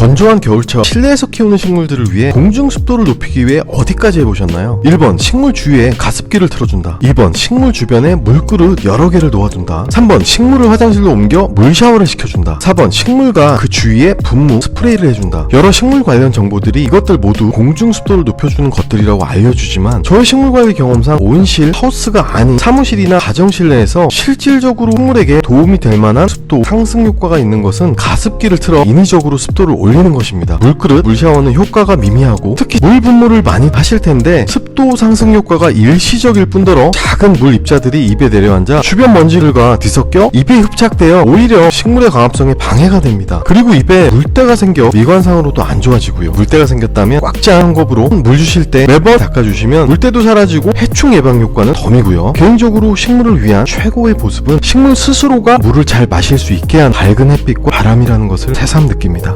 건조한 겨울철 실내에서 키우는 식물들을 위해 공중 습도를 높이기 위해 어디까지 해보셨나요? 1번 식물 주위에 가습기를 틀어준다. 2번 식물 주변에 물그릇 여러 개를 놓아둔다. 3번 식물을 화장실로 옮겨 물 샤워를 시켜준다. 4번 식물과 그 주위에 분무 스프레이를 해준다. 여러 식물 관련 정보들이 이것들 모두 공중 습도를 높여주는 것들이라고 알려주지만 저의 식물 관리 경험상 온실 하우스가 아닌 사무실이나 가정 실 내에서 실질적으로 식물에게 도움이 될 만한 습도 상승 효과가 있는 것은 가습기를 틀어 인위적으로 습도를 올 리는 것입니다. 물그릇, 물샤워는 효과가 미미하고 특히 물 분무를 많이 하실 텐데 습도 상승 효과가 일시적일 뿐더러 작은 물 입자들이 입에 내려앉아 주변 먼지들과 뒤섞여 입에 흡착되어 오히려 식물의 강합성에 방해가 됩니다. 그리고 입에 물때가 생겨 미관상으로도 안 좋아지고요. 물때가 생겼다면 꽉 짠 컵으로 물 주실 때 매번 닦아주시면 물때도 사라지고 해충 예방 효과는 덤이고요. 개인적으로 식물을 위한 최고의 보습은 식물 스스로가 물을 잘 마실 수 있게 한 밝은 햇빛과 바람이라는 것을 새삼 느낍니다.